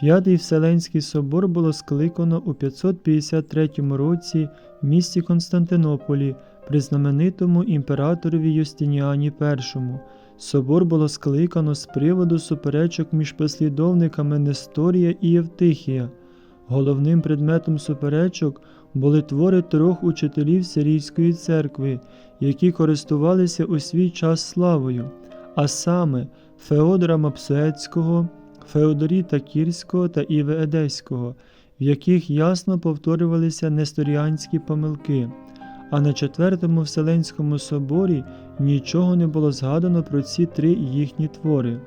П'ятий Вселенський собор було скликано у 553 році в місті Константинополі при знаменитому імператорові Юстиніані І. Собор було скликано з приводу суперечок між послідовниками Несторія і Євтихія. Головним предметом суперечок були твори трьох учителів Сирійської церкви, які користувалися у свій час славою, а саме Феодора Мапсуецького, Феодоріта Кірського та Іви Едеського, в яких ясно повторювалися несторіанські помилки. А на Четвертому Вселенському соборі нічого не було згадано про ці три їхні твори.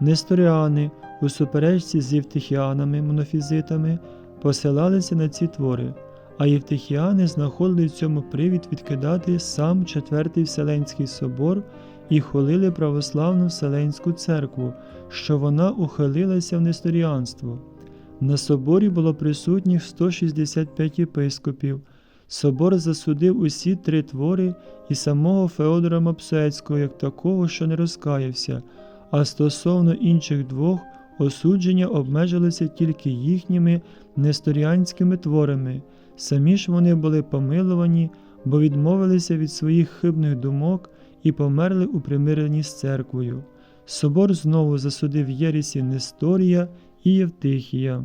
Несторіани у суперечці з євтихіанами монофізитами посилалися на ці твори, а євтихіани знаходили в цьому привід відкидати сам Четвертий Вселенський собор і хвалили православну Вселенську церкву, що вона ухилилася в несторіанство. На соборі було присутніх 165 єпископів. Собор засудив усі три твори і самого Феодора Мапсуецького як такого, що не розкаявся, а стосовно інших двох осудження обмежилися тільки їхніми несторіанськими творами. Самі ж вони були помилувані, бо відмовилися від своїх хибних думок і померли у примиренні з церквою. Собор знову засудив Єрісі Несторія і Євтихія.